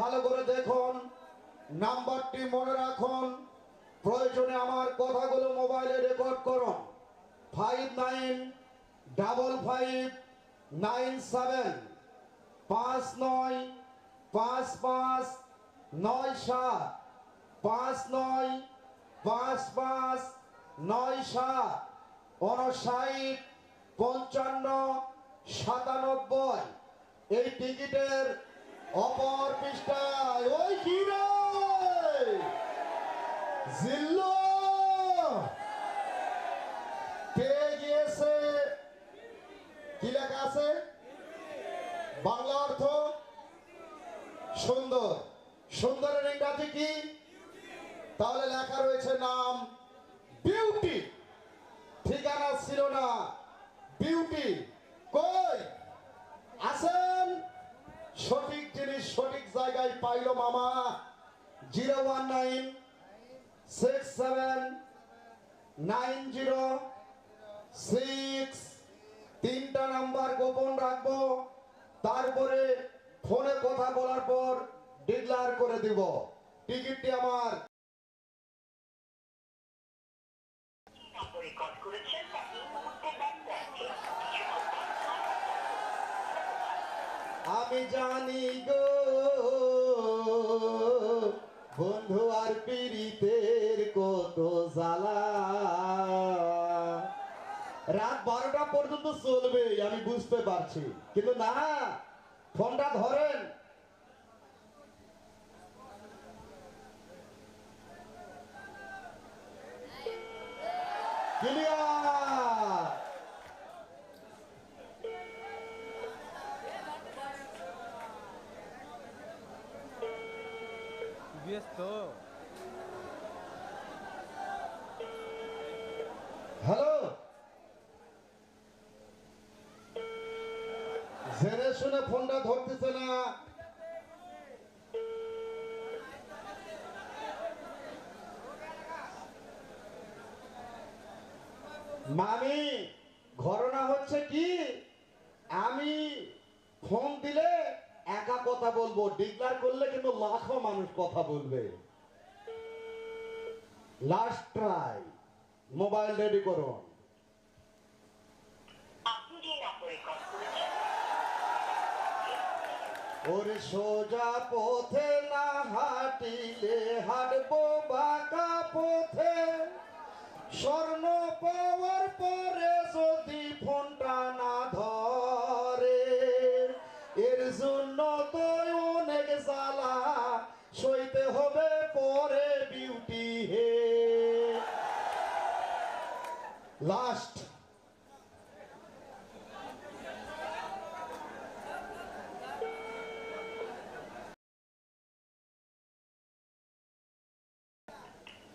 ভালো করে দেখুন। নাম্বারটি মনে রাখুন। প্রয়োজনে আমার কথাগুলো মোবাইলে রেকর্ড করুন। Five nine double five nine seven পাঁচ নয় পাঁচ পাঁচ নয় সাত পাঁচ নয় পাঁচ পাঁচ নয় সাত উনষাট পঞ্চান্ন সাতানব্বই। এই টিকিটের অপর পৃষ্ঠায় ওই কি রে জিল্লু গিয়েছে? কি লেখা আছে? বাংলা অর্থ সুন্দর। সুন্দরের ইংরাজি কি? তাহলে লেখা রয়েছে নাম বিউটি। ঠিকানা ছিল না। বিউটি। পাইল মামা। Zero one nine, six seven, nine zero, six. তিনটা নাম্বার গোপন রাখব। তারপরে ফোনে কথা বলার পর ডিক্লার করে দিব। টিকিটটি আমার। আমি জানি গো। বন্ধু আর পীড়িতের কত জ্বালা। রাত বারোটা পর্যন্ত চলবে, আমি বুঝতে পারছি। কিন্তু না, ফোনটা ধরেন। হ্যালো জেনে শুনে ফোনটা ধরতেছে না। মামি ঘটনা হচ্ছে কি আমি ফোন দিলে একা কথা বলব ডিক্লার করলে কিন্তু লাখো মানুষ কথা বলবে। লাস্ট ট্রাই মোবাইল রেডি করুন। ওরে সোজা পথে না হাঁটিলে হাঁটবো বাঁকা পথে। স্বর্ণ পাওয়ার পরে যদি ফোনটা না লাস্ট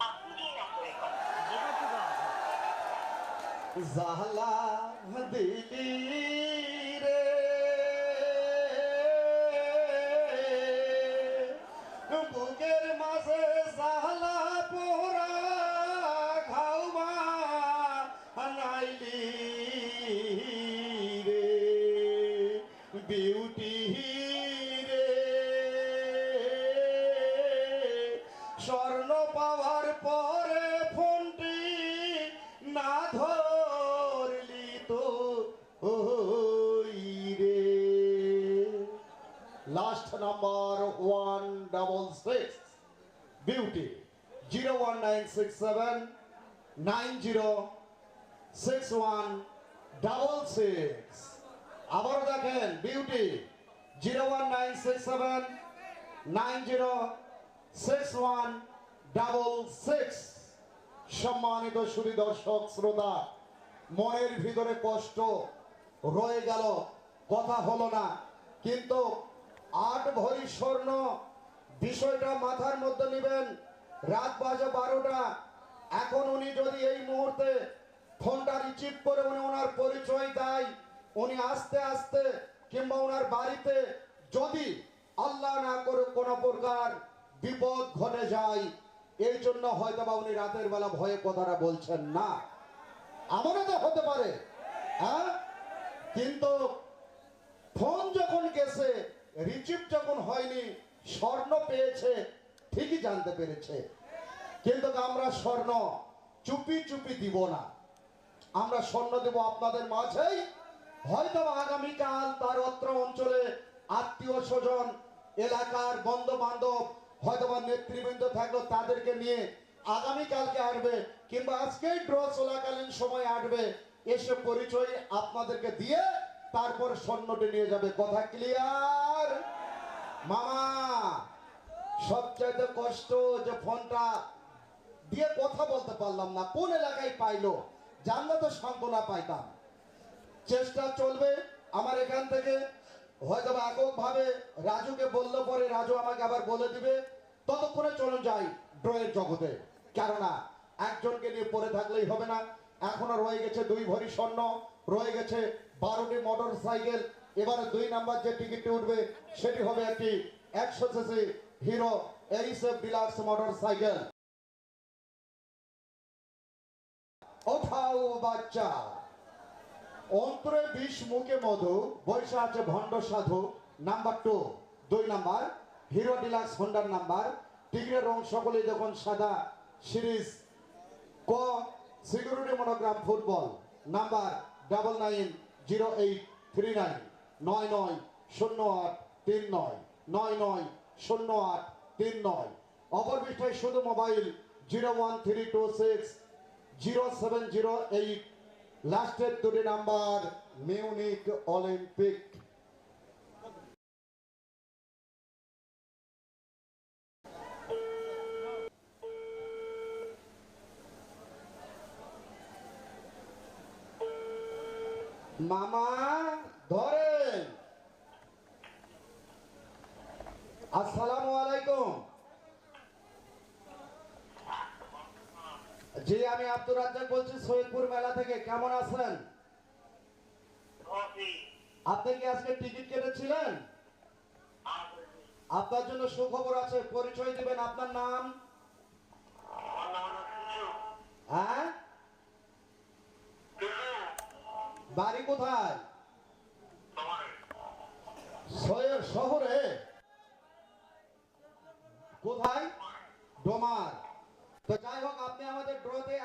আপনি যে স্বর্ণ পাওয়ার পরে ফোনটি না ধরলি তো রে। Last number one double six beauty zero one nine six seven nine zero six one double six আবার দেখেন beauty zero one nine six seven nine zero six one double six সম্মানিত সুরী দর্শক, শ্রোতা, মনের ভিতরে কষ্ট রয়ে গেল, কথা হলো না। কিন্তু আট ভরি স্বর্ণ বিষয়টা মাথার মধ্যে নেবেন, রাত বাজে বারোটা। এখন উনি যদি এই মুহূর্তে ফোনটা রিসিভ করে উনি ওনার পরিচয় দেয়, উনি আস্তে আস্তে কিংবা ওনার বাড়িতে যদি আল্লাহ না করে কোনো প্রকার বিপদ ঘটে যায় এই জন্য হয়তো বা উনি রাতের বেলা ভয়ে কথাটা বলছেন না। আমারও তো হতে পারে হ্যাঁ? কিন্তু ফোন যখন গেছে, রিসিভ যখন হয়নি, স্বর্ণ পেয়েছে, ঠিকই জানতে পেরেছে। কিন্তু আমরা স্বর্ণ চুপি চুপি দিব না। আমরা স্বর্ণ দেব আপনাদের মাঝেই। হয়তো আগামীকাল তার অত্র অঞ্চলে আত্মীয় স্বজন, এলাকার বন্ধু বান্ধব হয়তো বা নেতৃবৃন্দ থাকল, তাদেরকে নিয়ে আগামীকালকে আসবে কিংবা আজকেই ড্র চলাকালীন সময় আসবে এসে পরিচয় আপনাদেরকে দিয়ে তারপর স্বর্ণটি নিয়ে যাবে। কথা ক্লিয়ার মামা, সবচাইতে কষ্ট যে ফোনটা দিয়ে কথা বলতে পারলাম না, কোন এলাকায় পাইলো, জানলে তো সান্ত্বনা পাইতাম। চেষ্টা চলবে আমার এখান থেকে। হয়তো বা ভাবে রাজুকে বললে, পরে রাজু আমাকে আবার বলে দিবে। ততক্ষণে চলে যাই ড্রয়ের জগতে। কেননা একজনকে নিয়ে পড়ে থাকলেই হবে না। এখনও রয়ে গেছে দুই ভরি স্বর্ণ, রয়ে গেছে বারোটি মোটর সাইকেল এবারে দুই নাম্বার যে টিকিটটি উঠবে, সেটি হবে একটি একশো সিসি হিরো এরিসেফ ডিলাক্স মোটর সাইকেল ওঠাও বাচ্চা! অন্তরে বিষ, মুখে মধু বৈশা আছে ভণ্ড সাধু, নাম্বার টু দুই নাম্বার, হিরো ডিলাক্স, হোন্ডার নাম্বার টিগরের রং সকলেই যখন সাদা, সিরিজ, ক, security monogram, football, number double nine zero eight three nine নয় নয় শূন্য আট তিন নয় নয় নয় শূন্য আট তিন নয় অপর পৃষ্ঠায় শুধু mobile zero one three two six zero seven zero eight লাস্টের দুটি নাম্বার মিউনিক অলিম্পিক মামা ধরেন। আসসালামু জি আমি আব্দুর রাজ্জাক বলছি সৈয়দপুর মেলা থেকে। কেমন আছেন? আপনি কি আজকে টিকিট কেটেছিলেন? আপনার জন্য সুখবর আছে পরিচয় দিবেন আপনার নাম। হ্যাঁ? বাড়ি কোথায়? শহরে? কোথায়? ডোমার। তো যাই হোক, আপনি আমাদের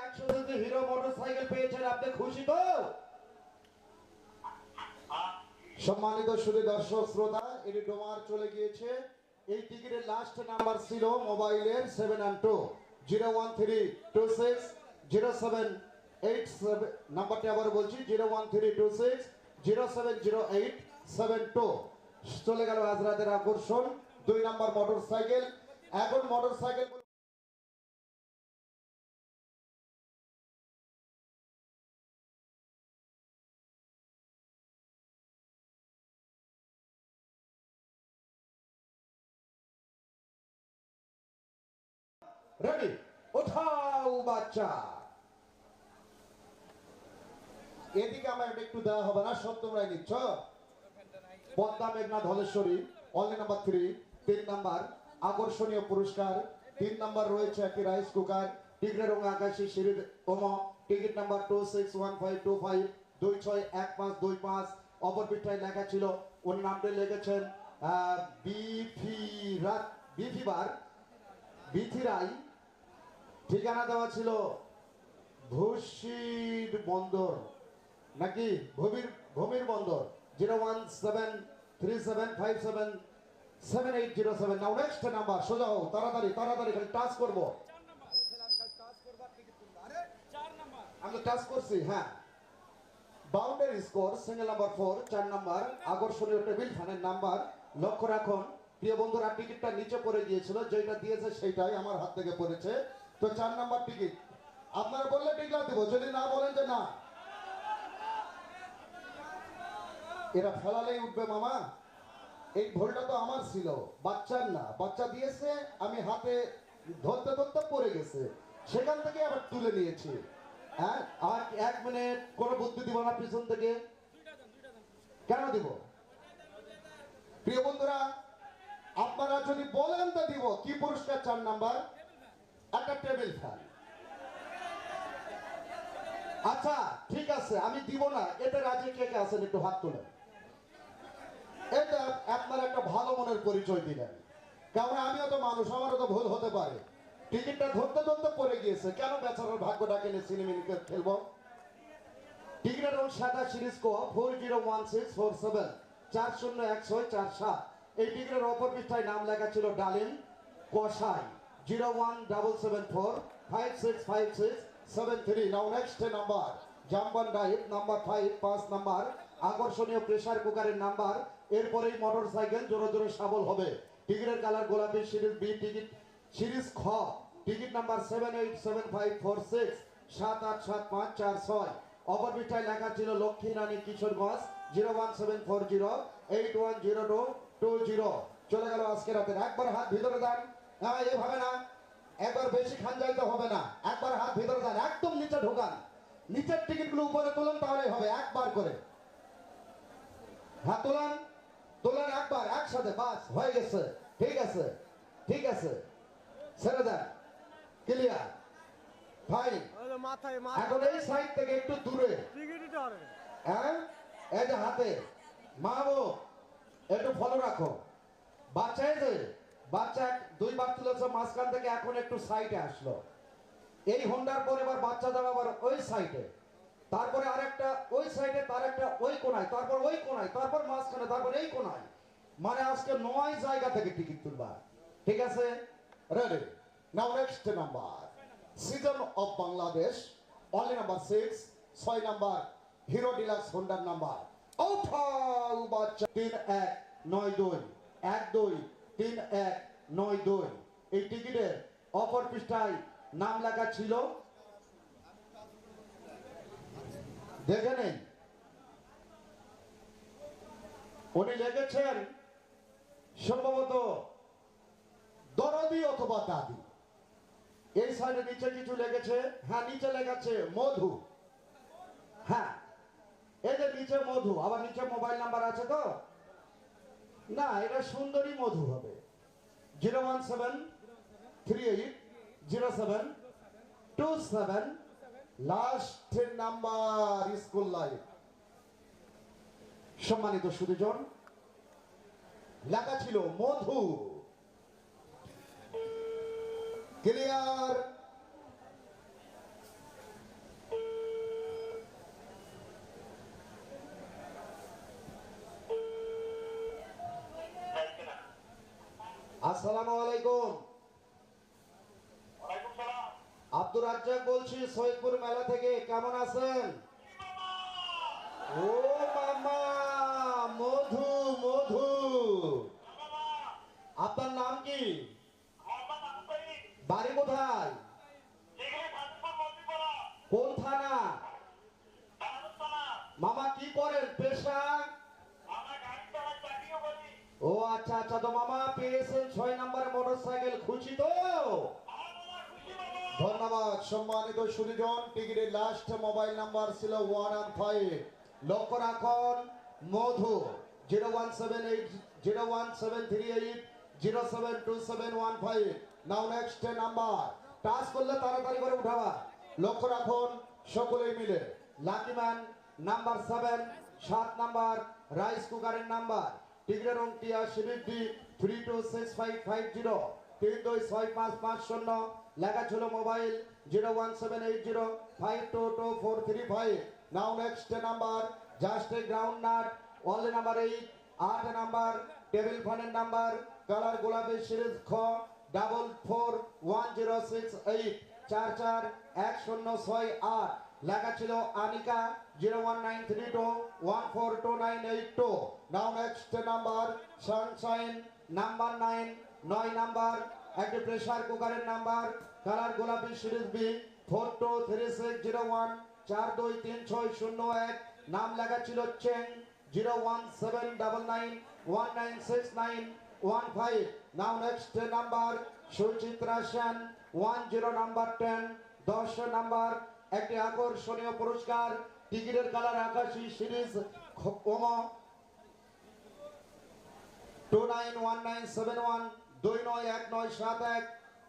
একশো সিসি হিরো মোটর সাইকেল পেয়েছেন, আপনি খুশি তো? সম্মানিত শুধু দর্শক শ্রোতা, এটি ডোমার চলে গিয়েছে। এই টিকিটের লাস্ট নাম্বার ছিল মোবাইলের seven and two zero one three two six, zero seven eight seven নাম্বারটি আবার বলছি, zero one three two six, zero seven zero eight seven two. চলে গেল আজ রাতের আকর্ষণ। দুই নাম্বার মোটর সাইকেল এখন মোটর রেডি ওঠাও বাচ্চা। এদিকে আমার একটু দেওয়া হবে না সব তোমরাই নিচ্ছ। পদ্মা মেঘনা ধলেশ্বরী অনলি নাম্বার থ্রি তিন নাম্বার আকর্ষণীয় পুরস্কার। তিন নাম্বার রয়েছে একটি রাইস কুকার টিগরে রঙ আকাশী সিঁড়ির ওম ticket number two six one five two five দুই ছয় এক পাঁচ দুই পাঁচ। অপর পৃষ্ঠায় লেখা ছিল ওর নামটি লিখেছেন আহ, বিফি রাত বিফিবার বিথিরাই ঠিকানা দেওয়া ছিল ভূষির বন্দর, নাকি ভূমির ভূমির বন্দর, zero one seven three seven five seven seven eight zero seven. নাও নেক্সট নাম্বার সোজা হোক তাড়াতাড়ি তাড়াতাড়ি, খালি টাচ করব। আমি টাচ করছি হ্যাঁ। Boundary score, single number four, চার নাম্বার, আকর্ষণীয় টেবিল, ফ্যানের নাম্বার, লক্ষ্য রাখুন। প্রিয় বন্ধুরা, টিকিটটা নিচে পড়ে গিয়েছিল, যেটা দিয়েছে সেইটাই আমার হাত থেকে পড়েছে। তো চার নাম্বার টিকিট আপনারা বললে টিকলা দেবো যদি না বলেন যে না। এরা ফেলালেই উঠবে মামা। এই ভুলটা তো আমার ছিল, বাচ্চার না। বাচ্চা দিয়েছে, আমি হাতে ধরতে ধরতে পড়ে গেছে। সেখান থেকে আবার তুলে নিয়েছি। হ্যাঁ আর এক মিনিট, কোনো বুদ্ধি দিব না পিছন থেকে। কেন দিব? প্রিয় বন্ধুরা, আপনারা যদি বলেন তো দিব, কি পুরস্কার চার নাম্বার? একটা টেবিল ফ্যান আচ্ছা ঠিক আছে, আমি দিব না। এতে রাজি কে কে আছেন? একটু হাত তোলেন। এটা আপনার একটা ভালো মনের পরিচয় দিলেন। কারণ আমিও তো মানুষ, আমারও তো ভুল হতে পারে। টিকিটটা ধরতে ধরতে পড়ে গিয়েছে। কেন বেচারার নিয়ে সিনেমিনিকে খেলব টিকিটের রোল সাদা, সিরিজ কো four zero one six four seven চার শূন্য এক ছয় চার সাত। এই টিকিটের অপর পৃষ্ঠায় নাম লেখা ছিল ডালিম কষাই zero one double seven four five six five six seven three now next number জাম্বান ডাইভ নাম্বার ফাইভ পাঁচ নাম্বার আকর্ষণীয় প্রেসার কুকারের নাম্বার এরপরেই মোটর সাইকেল জোরে জোরে সাবল হবে। টিকিটের কালার গোলাপি সিরিজ বি টিকিট সিরিজ খ। Ticket number seven eight seven five four six সাত আট সাত পাঁচ চার ছয়। অপর পৃষ্ঠায় লেখা ছিল Lakshmi Rani Kishoreganj zero one seven four zero eight one zero two two zero চলে গেল আজকে রাতে একবার হাত ভিতরে দেন। হ্যাঁ এভাবে না। একবার বেশি খান যাইতে হবে না। একবার হাত ভিতরে দেন একদম নিচে ঢোকান। নিচের টিকিটগুলো উপরে তুলুন তাহলেই হবে একবার করে। হাত তোলান তোলান একবার একসাথে বাস হয়ে গেছে। ঠিক আছে ঠিক আছে। ছেড়ে দেন ক্লিয়ার ফাইন এখন এই সাইড থেকে একটু দূরে। হ্যাঁ এই যে হাতে মা গো একটু ফলো রাখো। বাচ্চা যে বাচ্চা এক- দুইবার তুলেছে মাঝখান থেকে এখন একটু সাইডে আসলো। এই হোন্ডার পর এবার বাচ্চা দেওয়া আবার ওই সাইডে তারপরে আরেকটা ওই সাইডে তার একটা ওই কোনায়, তারপর ওই কোনায়, তারপর মাঝখানে, তারপর এই কোনায়। মানে আজকে নয় জায়গা থেকে টিকিট তুলবা। ঠিক আছে? Ready now next number season of Bangladesh only number six ছয় নাম্বার হিরো ডিলাক্স হোন্ডার নাম্বার বাচ্চা। তিন, এক, নয়, দুই, এক, দুই। তিন এক নয় দুই। এই টিকিটের অপর পৃষ্ঠায় নাম লেখা ছিল। দেখে নেন। উনি লিখেছেন সম্ভবত দরদি অথবা দাদি। এই সাইডে নিচে কিছু লেগেছে। হ্যাঁ নিচে লেগেছে মধু। হ্যাঁ এই যে নিচে মধু, আবার নিচে মোবাইল নাম্বার আছে তো? না সুন্দরী মধু হবে। Zero one seven, three eight, zero seven, two seven number, school life. সম্মানিত সুদীজন, লেখা ছিল মধু। ক্লিয়ার? আব্দুর বলছি সৈয়দপুর মেলা থেকে কেমন আছেন? ও মামা, মধু মধু। আপনার নাম কি? বাড়ি কোথায়? কোন থানা? মামা কি করেন, পেশা? ও আচ্ছা আচ্ছা। তো মামা পেয়েছেন ছয় নম্বর মোটর সাইকেল খুশি তো? ধন্যবাদ, সম্মানিত সুদীজন। টিকিটের লাস্ট মোবাইল নাম্বার ছিল ওয়ান অ্যান্ড ফাইভ লক্ষ্য রাখুন, Madhu zero one seven eight zero one seven three eight zero seven two seven one five now next number touch করলে তাড়াতাড়ি করে উঠাবা। লক্ষ্য রাখুন, সকলেই মিলে। লাকি ম্যান নাম্বার সেভেন সাত নাম্বার রাইস কুকারের নাম্বার টিকিটের অঙ্কটি আসি বৃদ্ধি three two six five five zero তিন দুই ছয় পাঁচ পাঁচ শূন্য, লেখা ছিল mobile zero one seven eight zero five two two four three five. Now next number, just a ground nut only number eight, আট নাম্বার, টেবিল ফ্যানের নাম্বার, কালার গোলাপি সিরিজ খ, double four one zero six eight, চার চার এক শূন্য ছয় আট। লেখা ছিল Anika zero one nine three two, one four two nine eight two. Now next number, sunshine number nine নয় নাম্বার একটি প্রেসার কুকারের নাম্বার, কালার গোলাপি series B, four two three six zero one, চার দুই তিন ছয় শূন্য এক, নাম লেখা ছিল Cheng, zero one seven double nine, one nine six nine, one five. Now next number, Suchitra Sen, one zero number ten, দশ নাম্বার, একটি আকর্ষণীয় পুরস্কার, টিকিটের কালার আকাশি series ওমো, two nine one nine seven one দুই নয় এক নয় সাত এক,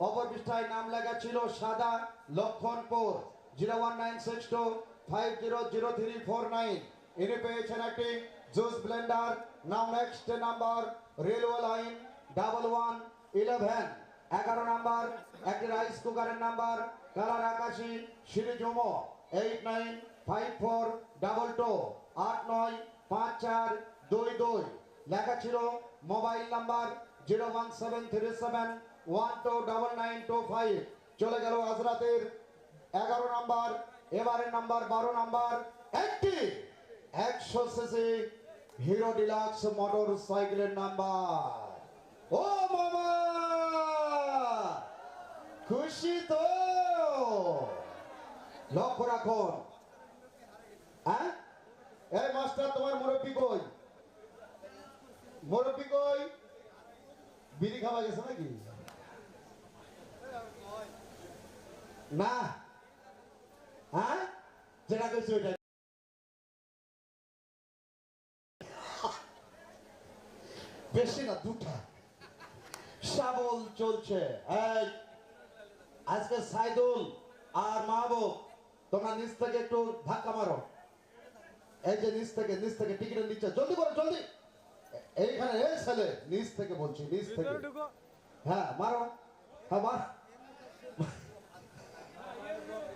অপর পৃষ্ঠায় নাম লেখা ছিল সাদা Lakshmanpur, zero one nine six two five zero zero three four nine. ইনি পেয়েছেন একটি juice blender. Now next number, railway line double one eleven. এগারো নাম্বার, একটি রাইস কুকারের নাম্বার। কালার আকাশি সিরিজমো eight nine five four double two. আট নয় পাঁচ চার দুই দুই। লেখা ছিল mobile number zero one seven three seven, one two double nine two five. চলে গেল আজরাতের এগারো নাম্বার, এবারের নাম্বার বারো নাম্বার। একটি একশো সিসি হিরো ডিলাক্স মোটর সাইকেলের নাম্বার। ও মামা! খুশি তো? লক্ষ্য রাখুন। হ্যাঁ? এই মাস্টার, তোমার মুরব্বী কই? মুরব্বী কই? বিড়ি খাওয়া গেছে নাকি? না? হ্যাঁ? যেটা কইছি ওইটা বেশি না, দুটা। সাবল চলছে। আজকে সাইদুল আর মাহবুব, তোমরা নিচ থেকে একটু ধাক্কা মারো। এই যে নিচ থেকে নিচ থেকে টিকিটের নিচে। জলদি করো, জলদি। এইখানে এই ছেলে নিচ থেকে বলছি নিচ থেকে। হ্যাঁ মারো। হ্যাঁ মার।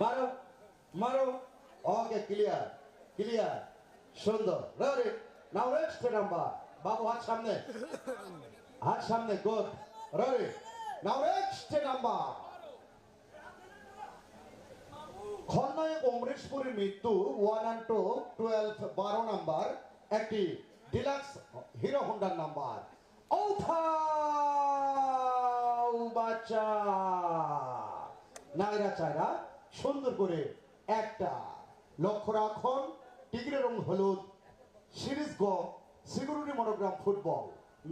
মারো মারো। ওকে ক্লিয়ার ক্লিয়ার সুন্দর। রে নাও নেক্সট নাম্বার বাবু হাত সামনে। হাত সামনে গুড রে নাও নেক্সট নাম্বার খলনায়ক অমরেশপুরের মৃত্যু ওয়ান অ্যান্ড টু টুয়েলভ বারো নাম্বার একটি ডিলাক্স, হিরো হোন্ডার নাম্বার। বাচ্চা নাইরা চাইরা সুন্দর করে একটা লক্ষ্য রাখুন। টিগরের রং হলুদ, সিরিজ গ security monogram football,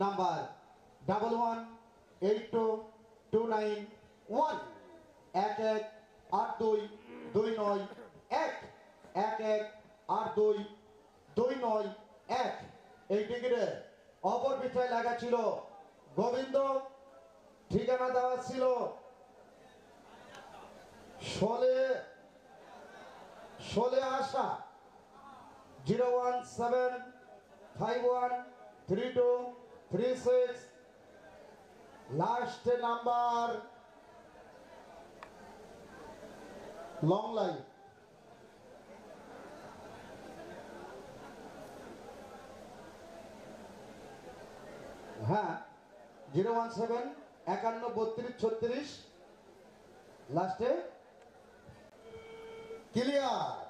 number double one, eight two two nine, one. এক এক, আট দুই দুই নয়, এক। এক এক, আট দুই দুই নয়, এক। এই টিকিটে অপর পিঠায় লাগা ছিল গোবিন্দ, ঠিকানা দেওয়া ছিল শোলে শোলে আসা zero one seven, five one, three two, three six. Last number. Long life. হ্যাঁ জিরো ওয়ান সেভেন একান্ন বত্রিশ ছত্রিশ লাস্টে ক্লিয়ার।